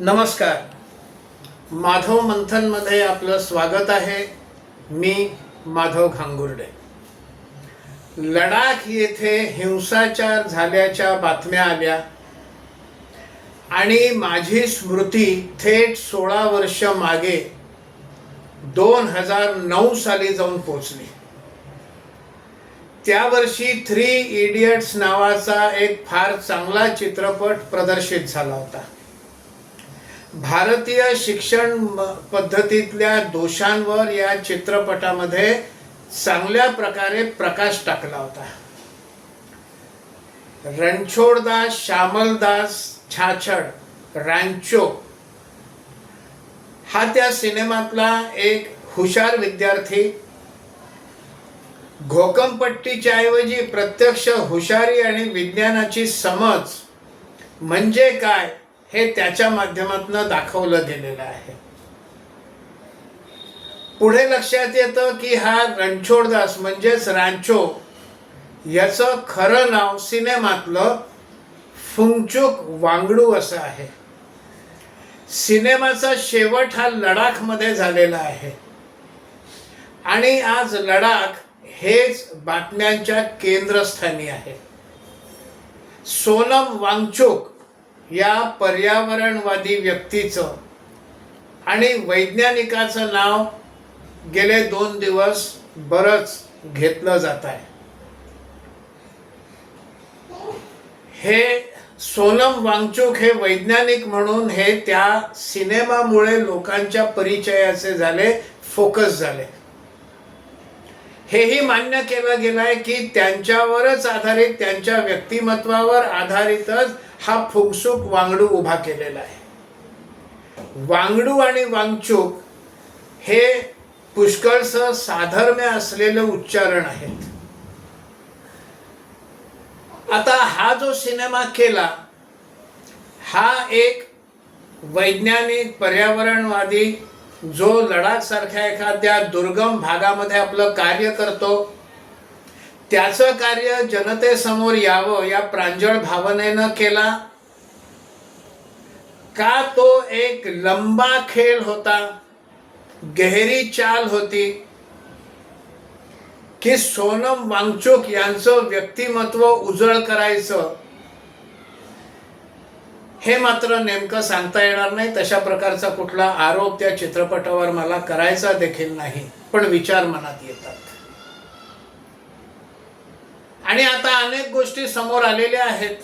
नमस्कार. माधव मंथनमध्ये आपलं स्वागत आहे. मी माधव घांगुर्डे. लडाख येथे हिंसाचार झाल्याच्या बातम्या आल्या. आणि माझी स्मृती थेट सोळा वर्ष मागे दोन हजार नऊ साली जाऊन पोचली त्या वर्षी थ्री इडियट्स नावाचा एक फार चांगला चित्रपट प्रदर्शित झाला होता. भारतीय शिक्षण पद्धतीतल्या दोषांवर या चित्रपटामध्ये चांगल्या प्रकारे प्रकाश टाकला होता. रणछोडदास श्यामलदास छाछड रांचो हा त्या सिनेमातला एक हुशार विद्यार्थी. घोकमपट्टीच्या ऐवजी प्रत्यक्ष हुशारी आणि विज्ञानाची समज म्हणजे काय? हे त्याच्या माध्यमातून दाखवलं गेलेलं आहे. पुढे लक्षात येतं की हा रणछोडदास म्हणजेच रांचो याचं खरं नाव सिनेमातलं फुंगचुक वांगडू असं आहे. सिनेमाचा शेवट हा लडाखमध्ये झालेला आहे. आणि आज लडाख हेच बातम्यांच्या केंद्रस्थानी आहे. सोनम वांगचुक या पर्यावरणवादी व्यक्तीचं आणि वैज्ञानिकाचं नाव गेले दोन दिवस बरंच घेतलं जात आहे. हे सोनम वांगचुक हे वैज्ञानिक म्हणून हे त्या सिनेमामुळे लोकांच्या परिचयाचे झाले फोकस झाले. हेही मान्य केलं गेलं आहे की त्यांच्यावरच आधारित त्यांच्या व्यक्तिमत्वावर आधारितच हा फुगसुक वांगडू उभा केलेला आहे. वांगडू आणि वांगचूक हे पुष्कळसं साधर्म्य असलेलं उच्चारण आहेत. आता हा जो सिनेमा केला हा एक वैज्ञानिक पर्यावरणवादी जो लडाख सारख्या एखाद्या दुर्गम भागामध्ये आपलं कार्य करतो त्याचं कार्य जनतेसमोर यावं या प्रांजळ भावनेनं केला. का तो एक लंबा खेळ होता गहरी चाल होती की सोनम वांगचुक यांचं व्यक्तिमत्व उजळ करायचं हे मात्र नेमकं सांगता येणार नाही. तशा प्रकारचा कुठला आरोप त्या चित्रपटावर मला करायचा देखील नाही पण विचार मनात येतात. आणि आता अनेक गोष्टी समोर आलेल्या आहेत.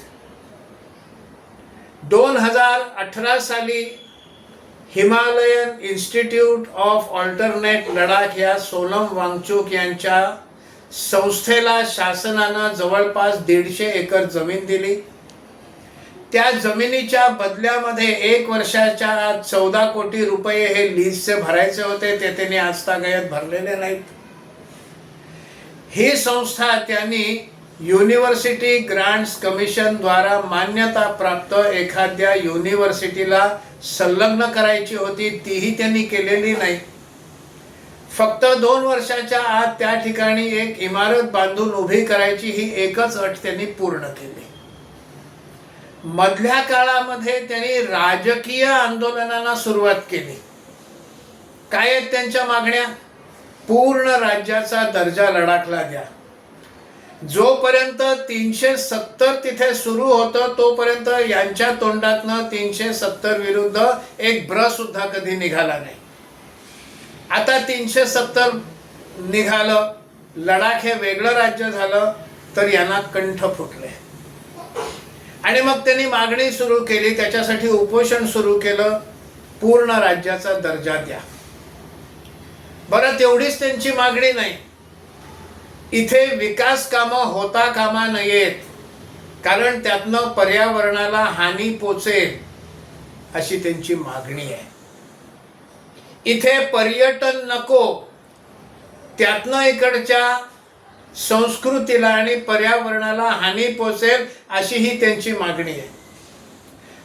दोन हजार अठरा साली Himalayan institute of alternate Ladakh या सोनम वांगचूक यांच्या संस्थेला शासनानं जवळपास दीडशे एकर जमीन दिली. त्या जमिनीच्या बदल्यामध्ये एक वर्षाच्या आत चौदा कोटी रुपये हे लीजचे भरायचे होते ते त्यांनी आजतागायत भरलेले नाहीत. ही संस्था त्यांनी युनिव्हर्सिटी ग्रांट्स कमिशन द्वारा मान्यता प्राप्त एखाद्या युनिव्हर्सिटीला संलग्न करायची होती तीही त्यांनी केलेली नाही. फक्त दोन वर्षाच्या आत त्या ठिकाणी एक इमारत बांधून उभी करायची ही एकच अट त्यांनी पूर्ण केली. मधल्या काळामध्ये त्यांनी राजकीय आंदोलनांना सुरुवात केली. काय आहेत त्यांच्या मागण्या? पूर्ण राज्याचा दर्जा लडाखला द्या. जोपर्यंत तीनशे सत्तर तिथे सुरू होतं तोपर्यंत यांच्या तोंडातनं तीनशे सत्तर विरुद्ध एक ब्र सुद्धा कधी निघाला नाही. आता तीनशे सत्तर निघालं लडाख हे वेगळं राज्य झालं तर यांना कंठ फुटले. आणि मग त्यांनी मागणी सुरू केली त्याच्यासाठी उपोषण सुरू केलं पूर्ण राज्याचा दर्जा द्या. बरं तेवढीच त्यांची मागणी नाही. इथे विकास कामं होता कामा नयेत. कारण त्यातनं पर्यावरणाला हानी पोचेल अशी त्यांची मागणी आहे. इथे पर्यटन नको. त्यातनं इकडच्या संस्कृतीला आणि पर्यावरणाला हानी पोचेल अशी ही त्यांची मागणी आहे.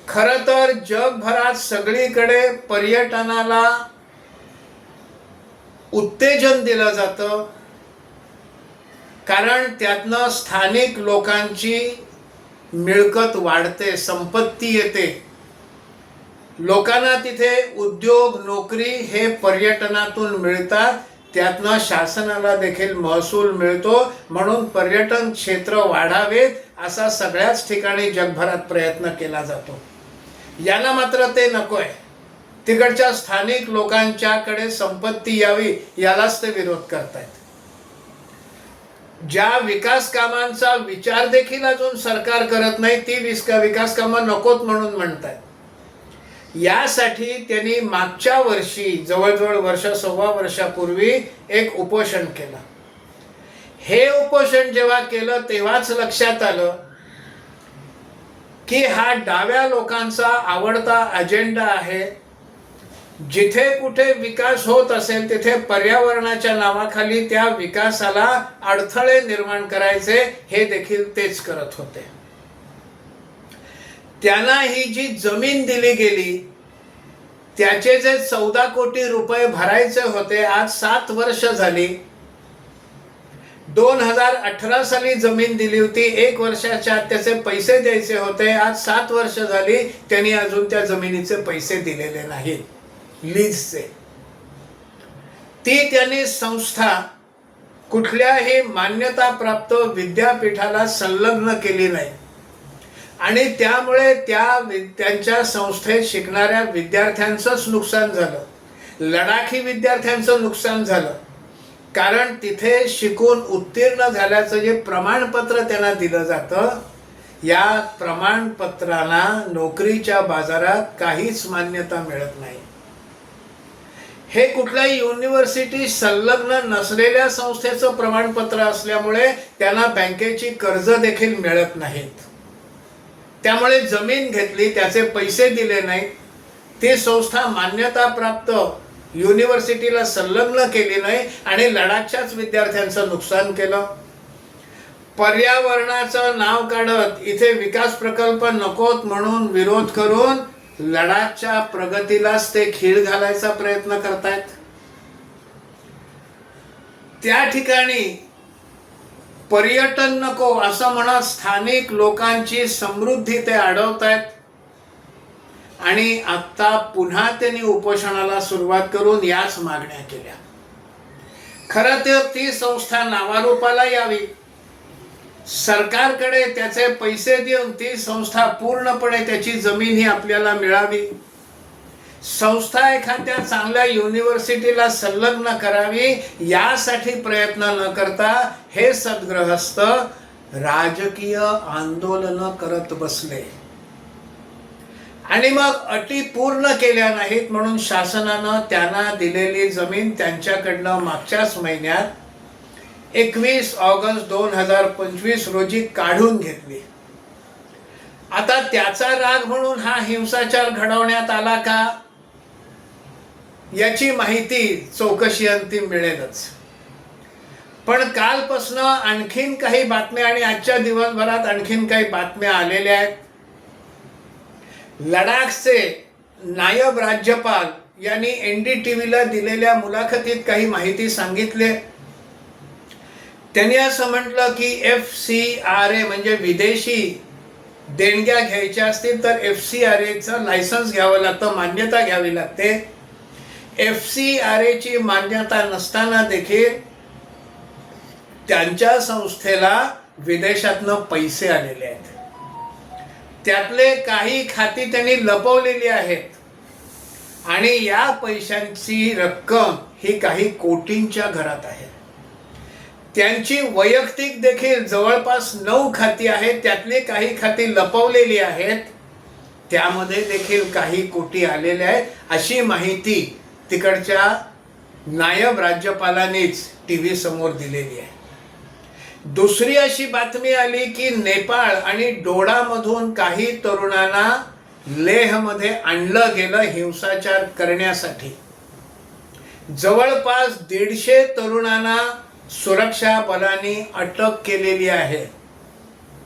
खरं तर जगभरात सगळीकडे पर्यटनाला उत्तेजन दिलं जातं. कारण त्यातनं स्थानिक लोकांची मिळकत वाढते संपत्ती येते. लोकांना तिथे उद्योग नोकरी हे पर्यटनातून मिळतात. त्यातनं शासनाला देखील महसूल मिळतो. म्हणून पर्यटन क्षेत्र वाढावेत असा सगळ्याच ठिकाणी जगभरात प्रयत्न केला जातो. याला मात्र ते नको आहे तिकडच्या स्थानिक लोकांच्याकडे संपत्ती यावी यालाच ते विरोध करतायत. ज्या विकास कामांचा विचार देखील अजून सरकार करत नाही ती विस्का विकास कामं नकोत म्हणून म्हणतायत. यासाठी त्यांनी मागच्या वर्षी जवळजवळ वर्ष सव्वा वर्षापूर्वी एक उपोषण केलं. हे उपोषण जेव्हा केलं तेव्हाच लक्षात आलं की हा डाव्या लोकांचा आवडता अजेंडा आहे जिथे कुठे विकास होत असेल तिथे पर्यावरणाच्या नावाखाली त्या विकासाला अडथळे निर्माण करायचे हे देखील तेच करत होते. त्यांना ही जी जमीन दिली गेली त्याचे जे चौदा कोटी रुपये भरायचे होते आज सात वर्ष झाली. दोन हजार अठरा साली जमीन दिली होती एक वर्षाच्या त्याचे पैसे द्यायचे होते आज सात वर्ष झाली त्यांनी अजून त्या जमिनीचे पैसे दिलेले नाहीत. लीजचे. ती त्यांनी संस्था कुठल्याही मान्यताप्राप्त विद्यापीठाला संलग्न केली नाही. आणि त्यामुळे त्या त्यांच्या संस्थेत शिकणाऱ्या विद्यार्थ्यांचंच नुकसान झालं. लडाखी विद्यार्थ्यांचं नुकसान झालं. कारण तिथे शिकून उत्तीर्ण झाल्याचं जे प्रमाणपत्र त्यांना दिलं जातं या प्रमाणपत्राला नोकरीच्या बाजारात काहीच मान्यता मिळत नाही. हे कुठल्याही युनिव्हर्सिटी संलग्न नसलेल्या संस्थेचं प्रमाणपत्र असल्यामुळे त्यांना बँकेची कर्ज देखील मिळत नाहीत. त्यामुळे जमीन घेतली त्याचे पैसे दिले नाहीत. ती संस्था मान्यताप्राप्त युनिव्हर्सिटीला संलग्न केली नाही आणि लडाखच्याच विद्यार्थ्यांचं नुकसान केलं. पर्यावरणाचं नाव काढत इथे विकास प्रकल्प नकोत म्हणून विरोध करून लडाखच्या प्रगतीलाच ते खीळ घालायचा प्रयत्न करतायत. त्या ठिकाणी पर्यटन नको असं म्हणत स्थानिक लोकांची समृद्धी ते अडवतायत आणि आता पुन्हा त्यांनी उपोषणाला सुरुवात करून याच मागण्या केल्या. खरं तर ती संस्था नावारूपाला यावी. सरकारकडे त्याचे पैसे देऊन ती संस्था पूर्णपणे त्याची जमीन ही आपल्याला मिळावी. संस्था एखाद्या चांगल्या युनिव्हर्सिटीला संलग्न करावी यासाठी प्रयत्न न करता हे सद्ग्रहस्थ राजकीय आंदोलन करत बसले. आणि मग अटी पूर्ण केल्या नाहीत म्हणून शासनानं त्यांना दिलेली जमीन त्यांच्याकडनं मागच्याच महिन्यात एकवीस ऑगस्ट दोन हजार पंचवीस रोजी काढून घेतली. आता त्याचा राग म्हणून हा हिंसाचार घडवण्यात आला का? याची माहिती चौकशी अंतिम मिळेलच. पण कालपासनं आणखीन काही बातम्या आणि आजच्या दिवसभरात आणखीन काही बातम्या आलेल्या आहेत. लडाखचे नायब राज्यपाल यांनी एन डी टी व्हीला दिलेल्या मुलाखतीत काही माहिती सांगितली. त्यांनी असं म्हटलं की एफ सी आर ए म्हणजे विदेशी देणग्या घ्यायच्या असतील तर एफ सी आर एचं लायसन्स घ्यावं लागतं मान्यता घ्यावी लागते. एफ सी आर एची मान्यता नसताना देखील त्यांच्या संस्थेला विदेशातनं पैसे आलेले आहेत. त्यातले काही खाती त्यांनी लपवलेली आहेत. आणि या पैशांची रक्कम ही काही कोटींच्या घरात आहे. त्यांची वैयक्तिक देखील जवळपास नऊ खाती आहेत त्यातली काही खाती लपवलेली आहेत त्यामध्ये देखील काही कोटी आलेले आहेत. अशी माहिती तिकडच्या नायब राज्यपालांनीच टी व्ही समोर दिलेली आहे. दुसरी अशी बातमी आली की नेपाळ आणि डोडामधून काही तरुणांना लेहमध्ये आणलं गेलं हिंसाचार करण्यासाठी. जवळपास दीडशे तरुणांना सुरक्षा बलांनी अटक केलेली आहे.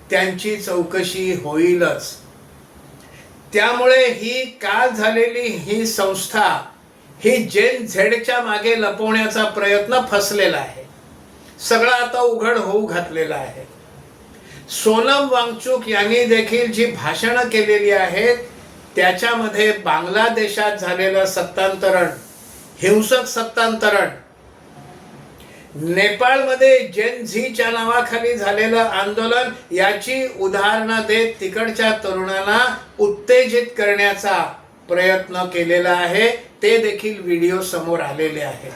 त्यांची चौकशी होईलच. त्यामुळे ही का झालेली ही संस्था ही जेन झेडच्या मागे लपवण्याचा प्रयत्न फसलेला आहे. सगळं आता उघड होऊ घातलेलं आहे. सोनम वांगचूक यांनी देखील जी भाषणं केलेली आहेत त्याच्यामध्ये बांगलादेशात झालेलं सत्तांतरण हिंसक सत्तांतरण नेपाळमध्ये जेन झीच्या नावाखाली झालेलं आंदोलन याची उदाहरणं देत तिकडच्या तरुणांना उत्तेजित करण्याचा प्रयत्न केलेला आहे. ते देखील व्हिडिओ समोर आलेले आहेत.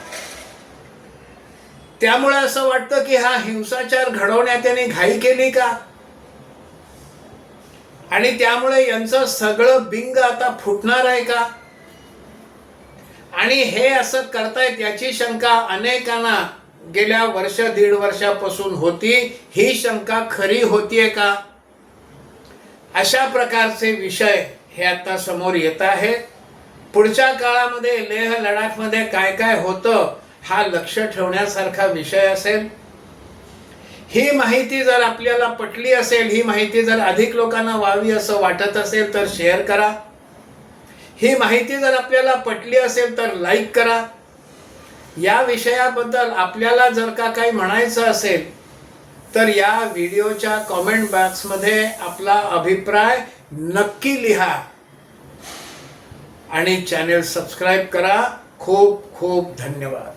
त्यामुळे असं वाटतं की हा हिंसाचार घडवण्यात याने घाई केली का? आणि त्यामुळे यांचं सगळं बिंग आता फुटणार आहे का? आणि हे असं करतायत याची शंका अनेकांना गेल्या वर्ष दीड वर्षापासून होती. ही शंका खरी होतीये का? अशा प्रकारचे विषय हे आता समोर येत आहेत पुढच्या काळामध्ये लेह लडाखमध्ये काय काय होतं हा लक्ष ठेवण्यासारखा विषय असेल. ही माहिती जर आपल्याला पटली असेल ही माहिती जर अधिक लोकांना व्हावी असं वाटत असेल तर शेअर करा. ही माहिती जर आपल्याला पटली असेल तर लाईक करा. या विषयाबद्दल आपल्याला जर का काही म्हणायचं असेल तर या व्हिडिओच्या कॉमेंट बॉक्समध्ये आपला अभिप्राय नक्की लिहा. आणि चॅनेल सबस्क्राईब करा. खूप खूप धन्यवाद.